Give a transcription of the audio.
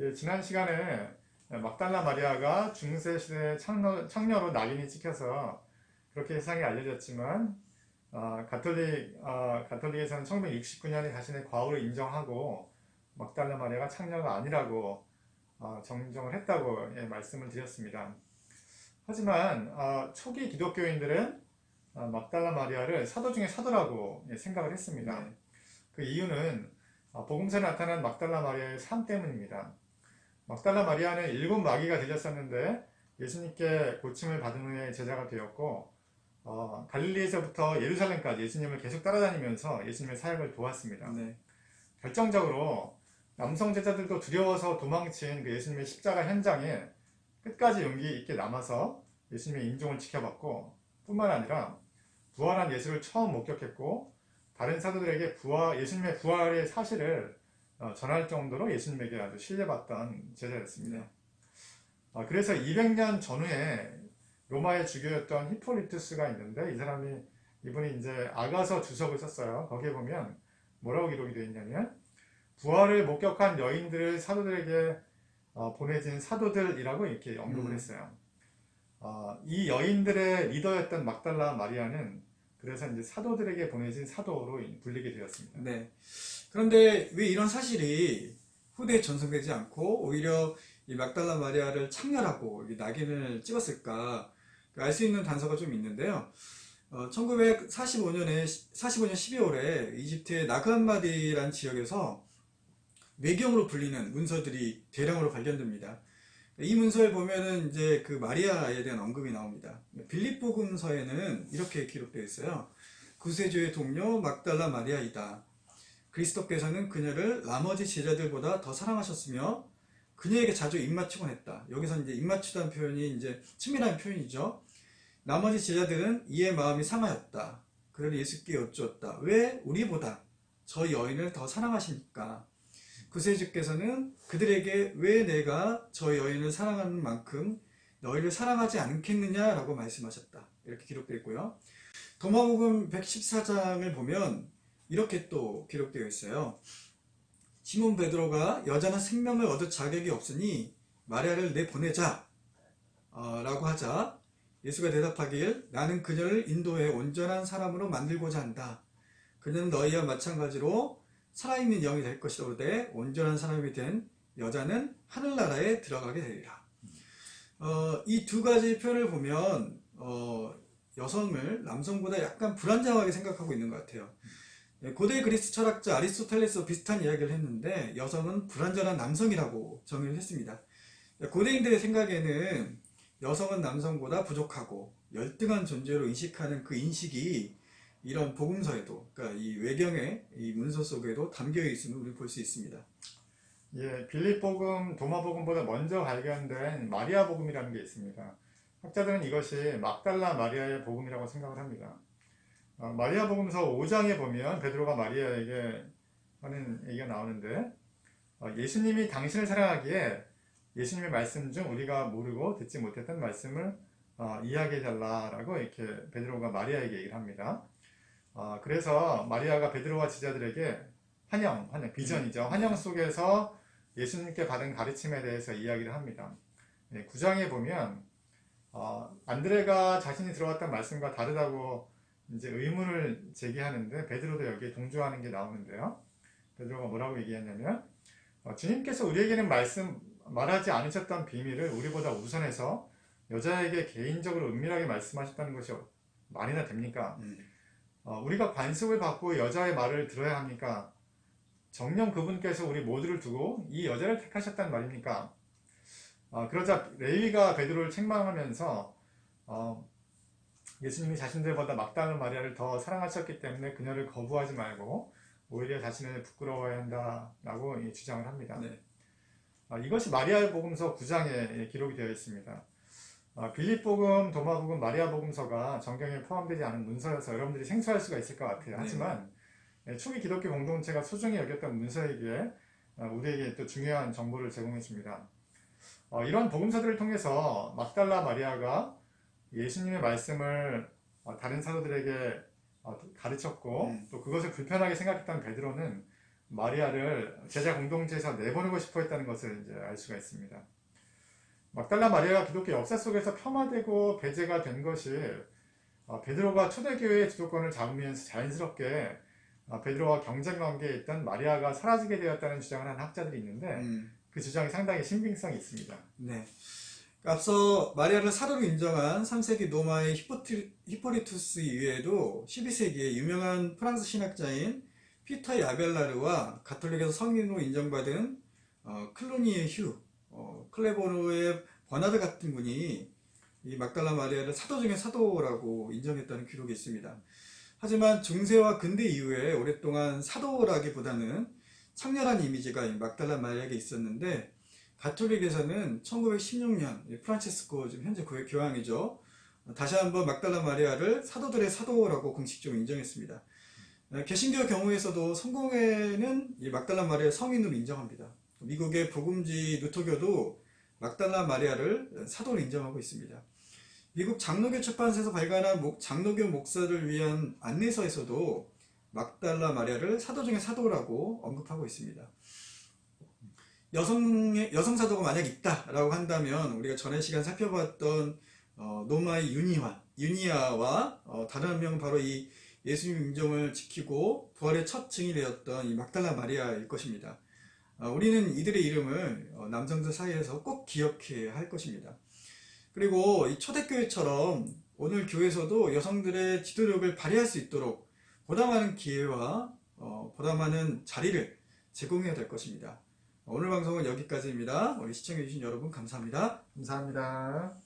예, 지난 시간에 막달라 마리아가 중세 시대 창녀, 창녀로 낙인이 찍혀서 그렇게 세상에 알려졌지만 어, 가톨릭 어, 가톨릭에서는 1969년에 자신의 과오를 인정하고 막달라 마리아가 창녀가 아니라고 어, 정정을 했다고 예, 말씀을 드렸습니다. 하지만 어, 초기 기독교인들은 어, 막달라 마리아를 사도 중에 사도라고 예, 생각을 했습니다. 네. 그 이유는 어, 복음서에 나타난 막달라 마리아의 삶 때문입니다. 막달라 마리아는 일곱 마귀가 들렸었는데 예수님께 고침을 받은 후에 제자가 되었고 어, 갈릴리에서부터 예루살렘까지 예수님을 계속 따라다니면서 예수님의 사역을 도왔습니다. 네. 결정적으로 남성 제자들도 두려워서 도망친 그 예수님의 십자가 현장에 끝까지 용기 있게 남아서 예수님의 인종을 지켜봤고 뿐만 아니라 부활한 예수를 처음 목격했고 다른 사도들에게 부활, 예수님의 부활의 사실을 어, 전할 정도로 예수님에게 아주 신뢰받던 제자였습니다. 어, 그래서 200년 전후에 로마의 주교였던 히폴리투스가 있는데 이 사람이 이분이 이제 아가서 주석을 썼어요. 거기에 보면 뭐라고 기록이 되어 있냐면 부활을 목격한 여인들을 사도들에게 어, 보내진 사도들이라고 이렇게 언급을 음. 했어요. 어, 이 여인들의 리더였던 막달라 마리아는 그래서 이제 사도들에게 보내진 사도로 불리게 되었습니다. 네. 그런데 왜 이런 사실이 후대에 전송되지 않고 오히려 이 막달라 마리아를 창렬하고 이 낙인을 찍었을까 알 수 있는 단서가 좀 있는데요. 어, 1945년에 45년 12월에 이집트의 나그한마디라는 지역에서 외경으로 불리는 문서들이 대량으로 발견됩니다. 이 문서를 보면은 이제 그 마리아에 대한 언급이 나옵니다. 빌립보금서에는 이렇게 기록되어 있어요. 구세주의 동료 막달라 마리아이다. 그리스도께서는 그녀를 나머지 제자들보다 더 사랑하셨으며 그녀에게 자주 입맞추곤 했다. 여기서 이제 입맞추다는 표현이 이제 친밀한 표현이죠. 나머지 제자들은 이의 마음이 상하였다. 그러니 예수께 여쭈었다. 왜 우리보다 저 여인을 더 사랑하십니까? 구세주께서는 그들에게 왜 내가 저 여인을 사랑하는 만큼 너희를 사랑하지 않겠느냐라고 말씀하셨다. 이렇게 기록되어 있고요. 도마복음 114장을 보면 이렇게 또 기록되어 있어요. 시몬 베드로가 여자는 생명을 얻을 자격이 없으니 마리아를 내보내자 어, 라고 하자 예수가 대답하길 나는 그녀를 인도해 온전한 사람으로 만들고자 한다. 그녀는 너희와 마찬가지로 살아있는 영이 될 것이로되 온전한 사람이 된 여자는 하늘나라에 들어가게 되리라. 어, 이 두 가지 표현을 보면 어, 여성을 남성보다 약간 불안정하게 생각하고 있는 것 같아요. 네, 고대 그리스 철학자 아리스토텔레스와 비슷한 이야기를 했는데 여성은 불완전한 남성이라고 정의를 했습니다. 고대인들의 생각에는 여성은 남성보다 부족하고 열등한 존재로 인식하는 그 인식이 이런 복음서에도 그러니까 이 외경의 이 문서 속에도 담겨 있음을 우리 볼 수 있습니다. 예, 빌립복음, 도마복음보다 먼저 발견된 마리아 복음이라는 게 있습니다. 학자들은 이것이 막달라 마리아의 복음이라고 생각을 합니다. 어, 마리아 복음서 5장에 보면 베드로가 마리아에게 하는 얘기가 나오는데 어, 예수님이 당신을 사랑하기에 예수님의 말씀 중 우리가 모르고 듣지 못했던 말씀을 어, 이야기해 달라라고 이렇게 베드로가 마리아에게 얘기를 합니다. 어, 그래서 마리아가 베드로와 지자들에게 환영, 환영, 비전이죠. 환영 속에서 예수님께 받은 가르침에 대해서 이야기를 합니다. 네, 9장에 보면 어, 안드레가 자신이 들어왔던 말씀과 다르다고 이제 의문을 제기하는데 베드로도 여기에 동조하는 게 나오는데요. 베드로가 뭐라고 얘기했냐면 어, 주님께서 우리에게는 말씀 말하지 않으셨던 비밀을 우리보다 우선해서 여자에게 개인적으로 은밀하게 말씀하셨다는 것이 말이나 됩니까? 음. 어, 우리가 관습을 받고 여자의 말을 들어야 합니까? 정령 그분께서 우리 모두를 두고 이 여자를 택하셨단 말입니까? 어, 그러자 레위가 베드로를 책망하면서 어, 예수님이 자신들보다 막다른 마리아를 더 사랑하셨기 때문에 그녀를 거부하지 말고 오히려 자신을 부끄러워해야 한다라고 이 주장을 합니다. 네. 아, 이것이 마리아 복음서 9장에 기록이 되어 있습니다. 아, 빌립복음, 도마복음, 마리아 복음서가 정경에 포함되지 않은 문서여서 여러분들이 생소할 수가 있을 것 같아요. 네. 하지만 예, 초기 기독교 공동체가 소중히 여겼던 문서이기에 아, 우리에게 또 중요한 정보를 제공해 줍니다. 어, 이런 복음서들을 통해서 막달라 마리아가 예수님의 말씀을 어, 다른 사도들에게 어, 가르쳤고 음. 또 그것을 불편하게 생각했던 베드로는 마리아를 제자 공동체에서 내보내고 싶어 했다는 것을 이제 알 수가 있습니다. 막달라 마리아가 기독교 역사 속에서 폄하되고 배제가 된 것이 어, 베드로가 초대교회의 주도권을 잡으면서 자연스럽게 어, 베드로와 경쟁 관계에 있던 마리아가 사라지게 되었다는 주장을 하는 학자들이 있는데 음, 그 주장이 상당히 신빙성이 있습니다. 네. 앞서 마리아를 사도로 인정한 3세기 로마의 히포리투스 이외에도 12세기에 유명한 프랑스 신학자인 피터 야벨라르와 가톨릭에서 성인으로 인정받은 어, 클로니의 휴, 어, 클레보르의 버나드 같은 분이 이 막달라 마리아를 사도 중에 사도라고 인정했다는 기록이 있습니다. 하지만 중세와 근대 이후에 오랫동안 사도라기보다는 창렬한 이미지가 이 막달라 마리아에게 있었는데 가톨릭에서는 1916년 프란체스코 지금 현재 교- 교황이죠. 다시 한번 막달라 마리아를 사도들의 사도라고 공식적으로 인정했습니다. 어, 개신교 경우에서도 성공회는 이 막달라 마리아 성인으로 인정합니다. 미국의 복음지 루터교도 막달라 마리아를 사도로 인정하고 있습니다. 미국 장로교 출판사에서 발간한 목- 장로교 목사를 위한 안내서에서도 막달라 마리아를 사도 중에 사도라고 언급하고 있습니다. 여성의 여성 사도가 만약 있다라고 한다면 우리가 전에 시간 살펴봤던 어, 노마의 유니와 유니아와 어, 다른 한 명은 바로 이 예수님 임종을 지키고 부활의 첫 증이 되었던 이 막달라 마리아일 것입니다. 어, 우리는 이들의 이름을 어, 남성들 사이에서 꼭 기억해야 할 것입니다. 그리고 이 초대교회처럼 오늘 교회에서도 여성들의 지도력을 발휘할 수 있도록 보다 많은 기회와 어, 보다 많은 자리를 제공해야 될 것입니다. 오늘 방송은 여기까지입니다. 우리 시청해주신 여러분 감사합니다. 감사합니다.